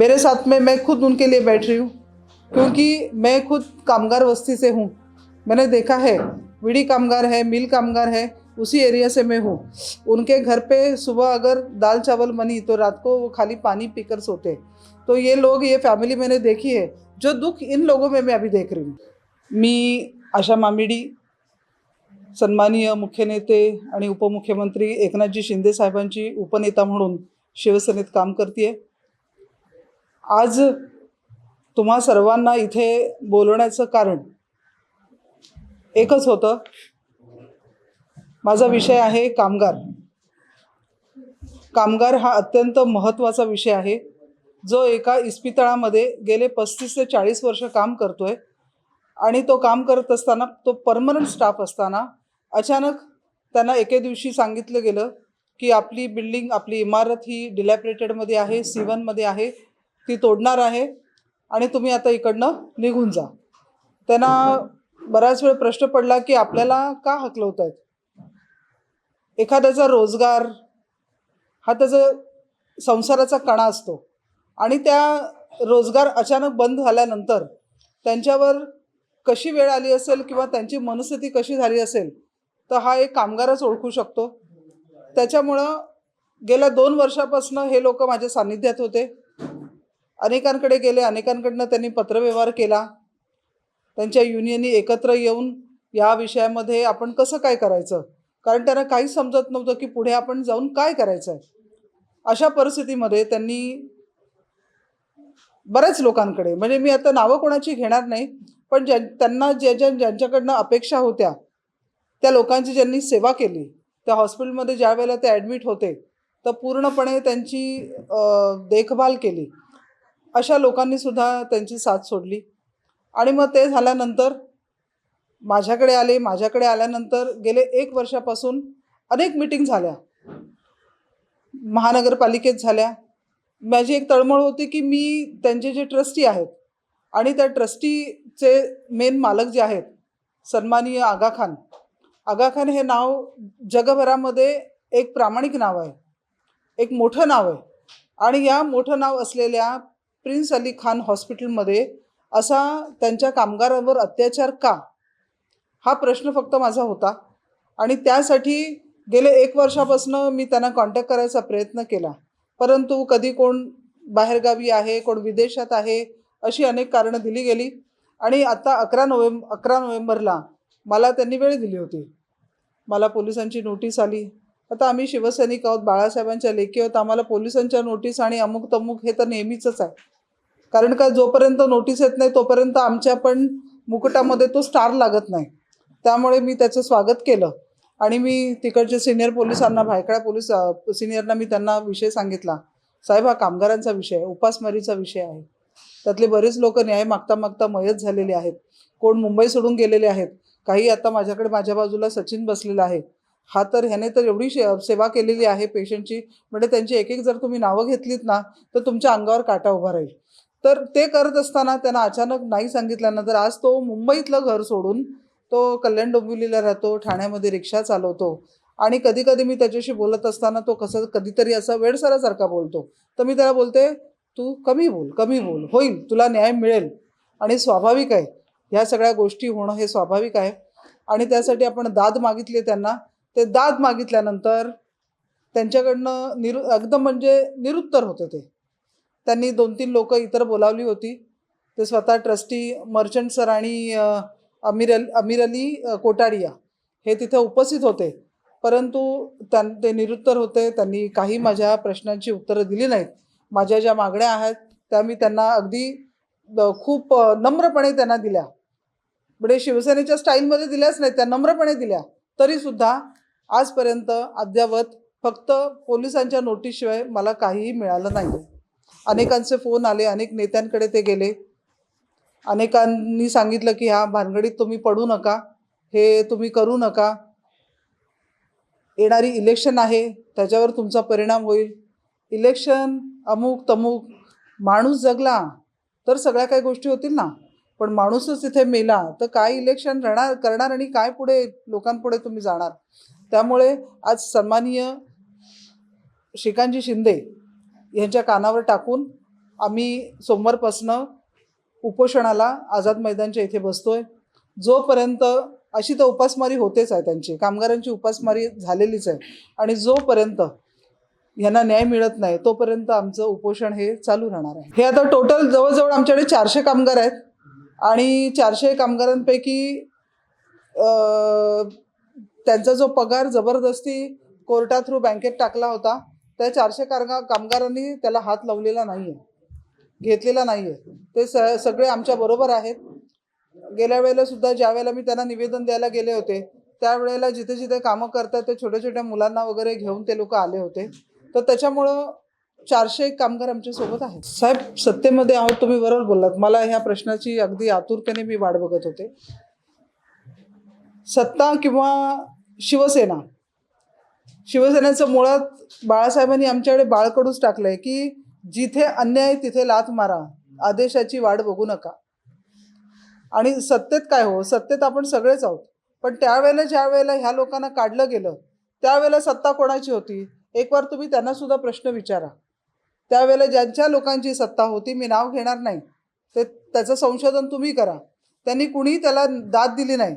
मेरे साथ में मैं खुद उनके लिए बैठ रही हूँ क्योंकि मैं खुद कामगार बस्ती से हूँ। मैंने देखा है विड़ी कामगार है मिल कामगार है उसी एरिया से मैं हूँ। उनके घर पे सुबह अगर दाल चावल बनी तो रात को वो खाली पानी पीकर सोते। तो ये लोग ये फैमिली मैंने देखी है जो दुख इन लोगों में मैं अभी देख रही हूँ। मी आशा मामिडी सन्माननीय मुख्य नेते आणि उपमुख्यमंत्री एकनाथजी शिंदे साहेबांची उपनेता म्हणून शिवसेनेत काम करते आज तुम्हा सर्वांना इथे बोलवण्याचं कारण एकच होतं. माझा विषय आहे कामगार. कामगार हा अत्यंत महत्त्वाचा विषय आहे. जो एका इस्पितळामध्ये गेले पस्तीस ते चाळीस वर्ष काम करतोय आणि तो काम करत असताना तो परमनंट स्टाफ असताना अचानक त्यांना एके दिवशी सांगितलं गेलं की आपली बिल्डिंग आपली इमारत ही डिलॅपरेटेडमध्ये आहे सी वनमध्ये आहे. ती तोडणार आहे आणि तुम्ही आता इकडनं निघून जा. त्यांना बराच वेळ प्रश्न पडला की आपल्याला का हकलवत आहेत एखाद्याचा रोजगार हा त्याचा संसाराचा कणा असतो आणि त्या रोजगार अचानक बंद झाल्यानंतर त्यांच्यावर कशी वेळ आली असेल किंवा त्यांची मनस्थिती कशी झाली असेल तर हा एक कामगारच ओळखू शकतो. त्याच्यामुळं गेल्या दोन वर्षापासून हे लोक माझ्या सान्निध्यात होते. अनेकांकडे गेले अनेकांकडनं त्यांनी पत्रव्यवहार केला. त्यांच्या युनियननी एकत्र येऊन या विषयामध्ये आपण कसं काय करायचं? कारण त्यांना काहीच समजत नव्हतं की पुढे आपण जाऊन काय करायचं आहे अशा परिस्थितीमध्ये त्यांनी बऱ्याच लोकांकडे म्हणजे मी आता नावं कोणाची घेणार नाही पण ज्या त्यांना ज्या ज्या ज्यांच्याकडनं अपेक्षा होत्या त्या लोकांची ज्यांनी सेवा केली त्या हॉस्पिटलमध्ये ज्या वेळेला ते ॲडमिट होते तर पूर्णपणे त्यांची देखभाल केली. अशा लोकांनी सुद्धा त्यांची साथ सोडली. आणि मग ते झाल्यानंतर माझ्याकडे आले माझ्याकडे आल्यानंतर गेले एक वर्षापासून अनेक मिटिंग झाल्या. महानगरपालिकेत झाल्या. माझी एक तळमळ होती की मी त्यांचे जे ट्रस्टी आहेत आणि त्या ट्रस्टीचे मेन मालक जे आहेत सन्मानीय आगा खान. आगा खान हे नाव जगभरामध्ये एक प्रामाणिक नाव आहे. एक मोठं नाव आहे. आणि या मोठं नाव असलेल्या प्रिन्स अली खान हॉस्पिटलमध्ये असा त्यांच्या कामगारांवर अत्याचार का? हा प्रश्न फक्त माझा होता. आणि त्यासाठी गेले एक वर्षापासून मी त्यांना कॉन्टॅक्ट करायचा प्रयत्न केला. परंतु कधी कोण बाहेरगावी आहे कोण विदेशात आहे अशी अनेक कारणं दिली गेली. आणि आता अकरा नोव्हेंब अकरा नोव्हेंबरला मला त्यांनी वेळ दिली होती. मला पोलिसांची नोटीस आली. आता आम्ही शिवसैनिक आहोत बाळासाहेबांच्या लेखी आहोत. आम्हाला पोलिसांच्या नोटीस आणि अमुक तमुक हे तर नेहमीचंच आहे. कारण का जोपर्यंत नोटीस येत नाही तोपर्यंत आमच्या पण मुकुटामध्ये तो स्टार लागत नाही. त्यामुळे मी त्याचं स्वागत केलं. आणि मी तिकडचे सिनियर पोलिसांना भायखळा पोलीस सिनियरना मी त्यांना विषय सांगितला. साहेब हा कामगारांचा विषय आहे उपासमारीचा विषय आहे. त्यातले बरेच लोक न्याय मागता मागता मयत झालेले आहेत. कोण मुंबई सोडून गेलेले आहेत. काही आता माझ्याकडे माझ्या बाजूला सचिन बसलेला आहे. हा तर ह्याने तर एवढी सेवा केलेली आहे पेशंटची. म्हणजे त्यांची एक एक जर तुम्ही नावं घेतलीत ना तर तुमच्या अंगावर काटा उभा राहील. तर ते करत असताना त्यांना अचानक नाही सांगितल्यानंतर आज तो मुंबईतलं घर सोडून तो कल्याण डोंबिवलीला राहतो ठाण्यामध्ये रिक्षा चालवतो. आणि कधी कधी मी त्याच्याशी बोलत असताना तो कसं कधीतरी असं वेडसरासारखा बोलतो. तर मी त्याला बोलते तू कमी बोल कमी बोल होईल तुला न्याय मिळेल. आणि स्वाभाविक आहे ह्या सगळ्या गोष्टी होणं हे स्वाभाविक आहे. आणि त्यासाठी आपण दाद मागितली त्यांना. ते दाद मागितल्यानंतर त्यांच्याकडनं निरु एकदम म्हणजे निरुत्तर होते ते. त्यांनी दोन तीन लोक इतर बोलावली होती. ते स्वतः ट्रस्टी मर्चंट सर आणि अमीर अल अमीर अली कोटाडिया हे तिथे उपस्थित होते. परंतु त्यां ते निरुत्तर होते. त्यांनी काही माझ्या प्रश्नांची उत्तरं दिली नाहीत. माझ्या ज्या मागण्या आहेत त्या मी त्यांना अगदी खूप नम्रपणे त्यांना दिल्या. म्हणजे शिवसेनेच्या स्टाईलमध्ये दिल्याच नाहीत त्या नम्रपणे दिल्या. तरीसुद्धा आजपर्यंत अद्यावत फक्त पोलिसांच्या नोटीसशिवाय मला काहीही मिळालं नाही. अनेकांचे फोन आले अनेक नेत्यांकडे ते गेले. अनेकांनी सांगितलं की ह्या भानगडीत तुम्ही पडू नका. हे तुम्ही करू नका. येणारी इलेक्शन आहे त्याच्यावर तुमचा परिणाम होईल. इलेक्शन अमुक तमुक माणूस जगला तर सगळ्या काही गोष्टी होतील ना. पण माणूसच तिथे मेला तर काय इलेक्शन राहणार करणार आणि काय पुढे लोकांपुढे तुम्ही जाणार? त्यामुळे आज सन्माननीय श्रीकांतजी शिंदे यांच्या कानावर टाकून आम्ही सोमवारपासनं उपोषणाला आझाद मैदानच्या इथे बसतो आहे जोपर्यंत अशी तर उपासमारी होतेच आहे त्यांची कामगारांची उपासमारी झालेलीच आहे. आणि जोपर्यंत यांना न्याय मिळत नाही तोपर्यंत आमचं उपोषण हे चालू राहणार आहे. हे आता टोटल जवळजवळ आमच्याकडे चारशे कामगार आहेत. आणि चारशे कामगारांपैकी त्यांचा जो पगार जबरदस्ती कोर्टा थ्रू बँकेत टाकला होता त्या चारशे कारगा कामगारांनी त्याला हात लावलेला नाही आहे घेतलेला नाही आहे ते स सगळे आमच्या बरोबर आहेत. गेल्या वेळेला सुद्धा ज्या वेळेला मी त्यांना निवेदन द्यायला गेले होते त्यावेळेला जिथे जिथे कामं करतात ते छोट्या छोट्या मुलांना वगैरे घेऊन ते लोक आले होते. तर त्याच्यामुळं चारशे एक कामगार आमच्यासोबत आहेत. साहेब सत्तेमध्ये आहोत तुम्ही बरोबर बोललात. मला ह्या प्रश्नाची अगदी आतुरतेने मी वाट बघत होते. सत्ता किंवा शिवसेना शिवसेनेचं मुळात बाळासाहेबांनी आमच्याकडे बाळकडूच टाकलंय की जिथे अन्याय तिथे लात मारा. आदेशाची वाट बघू नका. आणि सत्तेत काय हो? सत्तेत आपण सगळेच आहोत. पण त्यावेळेला ज्या वेळेला ह्या लोकांना काढलं गेलं त्यावेळेला सत्ता कोणाची होती? एक वार तुम्ही त्यांना सुद्धा प्रश्न विचारा. त्यावेळेला ज्यांच्या लोकांची सत्ता होती मी नाव घेणार नाही. ते त्याचं संशोधन तुम्ही करा. त्यांनी कुणीही त्याला दाद दिली नाही.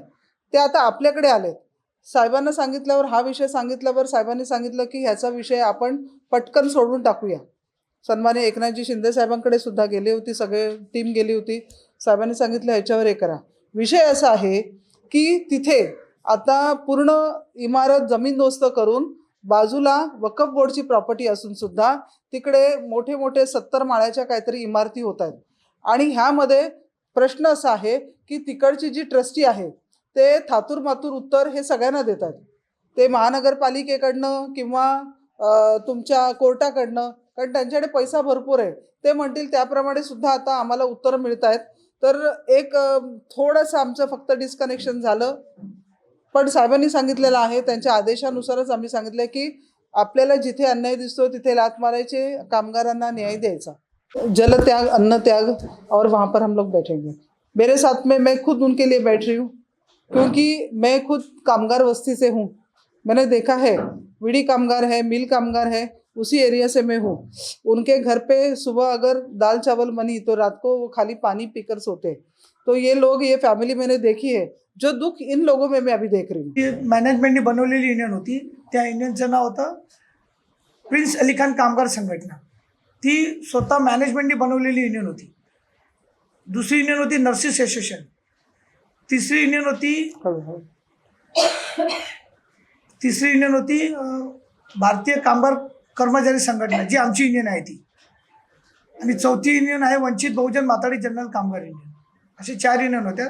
ते आता आपल्याकडे आलेत. साहेबांना सांगितल्यावर हा विषय सांगितल्यावर साहेबांनी सांगितलं की ह्याचा विषय आपण पटकन सोडून टाकूया. सन्मान्य एकनाथजी शिंदे साहेबांकडे सुद्धा गेली होती सगळे टीम गेली होती. साहेबांनी सांगितलं ह्याच्यावर हे करा. विषय असा आहे की तिथे आता पूर्ण इमारत जमीनदोस्त करून बाजूला वकफ बोर्डची प्रॉपर्टी असून सुद्धा तिकडे मोठे मोठे सत्तर माळ्याच्या काहीतरी इमारती होत आहेत. आणि ह्यामध्ये प्रश्न असा आहे की तिकडची जी ट्रस्टी आहे ते थातूर मातूर उत्तर हे सगळ्यांना देतात. ते महानगरपालिकेकडनं किंवा तुमच्या कोर्टाकडनं कारण त्यांच्याकडे पैसा भरपूर आहे. ते म्हणतील त्याप्रमाणे सुद्धा आता आम्हाला उत्तरं मिळत आहेत तर एक थोडंसं आमचं फक्त डिस्कनेक्शन झालं. पण साहेबांनी सांगितलेलं आहे त्यांच्या आदेशानुसारच आम्ही सांगितलं की आपल्याला जिथे अन्याय दिसतो तिथे लात मारायचे कामगारांना न्याय द्यायचा. जल त्याग अन्न त्याग और वहाँ पर हम लोग बैठेंगे. मेरे साथ में मैं खुद उनके लिए बैठ रही हूँ. क्योंकि मैं खुद कामगार बस्ती से हूँ। मैंने देखा है विड़ी कामगार है, मिल कामगार है, उसी एरिया से मैं हूँ। उनके घर पे सुबह अगर दाल चावल बनी तो रात को वो खाली पानी पीकर सोते। तो ये लोग, ये फैमिली मैंने देखी है, जो दुख इन लोगों में मैं अभी देख रही हूँ। ती मॅनेजमेंटने बनवलेली युनियन होती, त्या युनियनचं नाव होतं प्रिन्स अली खान कामगार संघटना ती स्वतः मॅनेजमेंटने बनवलेली युनियन होती। दुसरी युनियन होती नर्सिस असोसिएशन तिसरी युनियन होती. तिसरी युनियन होती भारतीय कामगार कर्मचारी संघटना जी आमची युनियन आहे ती. आणि चौथी युनियन आहे वंचित बहुजन माताडी जनरल कामगार युनियन असे चार युनियन होत्या.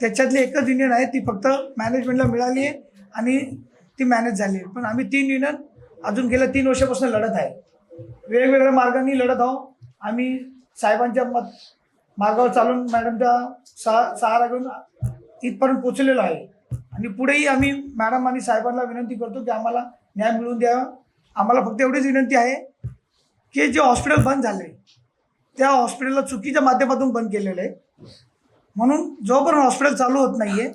त्याच्यातली एकच युनियन आहे ती फक्त मॅनेजमेंटला मिळाली आहे आणि ती मॅनेज झाली. आहे पण आम्ही तीन युनियन अजून गेल्या तीन वर्षापासून लढत आहे. वेगवेगळ्या मार्गाने लढत आहोत. आम्ही साहेबांच्या मत मार्गावर चालून मॅडमच्या सहा सहारा घेऊन इथपर्यंत पोचलेलो आहे. आणि पुढेही आम्ही मॅडम आणि साहेबांना विनंती करतो की आम्हाला न्याय मिळवून द्यावा आम्हाला फक्त एवढीच विनंती आहे की जे हॉस्पिटल बंद झाले त्या हॉस्पिटलला चुकीच्या माध्यमातून बंद केलेलं आहे. म्हणून जोपर्यंत हॉस्पिटल चालू होत नाही आहे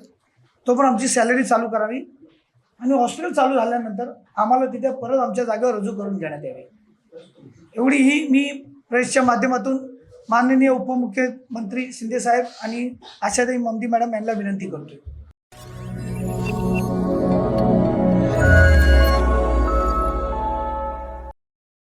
तोपर्यंत आमची सॅलरी चालू करावी. आणि हॉस्पिटल चालू झाल्यानंतर आम्हाला तिथे परत आमच्या जागेवर रुजू करून घेण्यात यावे. एवढी ही मी प्रेसच्या माध्यमातून माननीय उपमुख्यमंत्री शिंदेसाहेब आणि आशाताई ममदी मॅडम यांना विनंती करतो